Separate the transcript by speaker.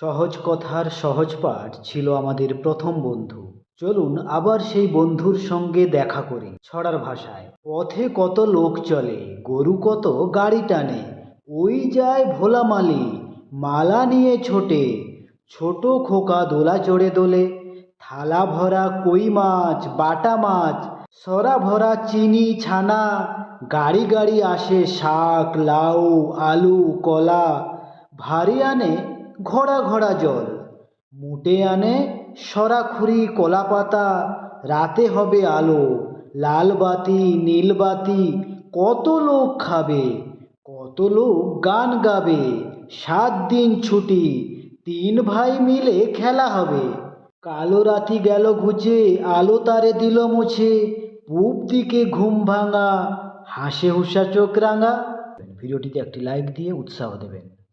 Speaker 1: সহজ কথার সহজ পাঠ ছিল আমাদের প্রথম বন্ধু। চলুন আবার সেই বন্ধুর সঙ্গে দেখা করি ছড়ার ভাষায়। পথে কত লোক চলে, গরু কত গাড়ি টানে, ওই যায় ভোলা মালি, মালা নিয়ে ছোটে, ছোট খোকা দোলা চড়ে দোলে, থালা ভরা কই মাছ, বাটা মাছ, সরা ভরা চিনি ছানা, গাড়ি গাড়ি আসে শাক, লাউ, আলু, কলা, ভারী আনে ঘোড়া ঘোড়া জল। মুটে আনে সরাখুরি কলা পাতা রাতে হবে আলো, লাল বাতি, নীল বাতি, কত লোক খাবে, কত লোক গান গাবে, সাত দিন ছুটি, তিন ভাই মিলে খেলা হবে। কালো রাতি গেল ঘুচে, আলো তারে দিল মুছে, পূব দিকে ঘুম ভাঙা, হাসে হুসা চোখ রাঙা। ভিডিওটিতে একটি লাইক দিয়ে উৎসাহ দেবেন।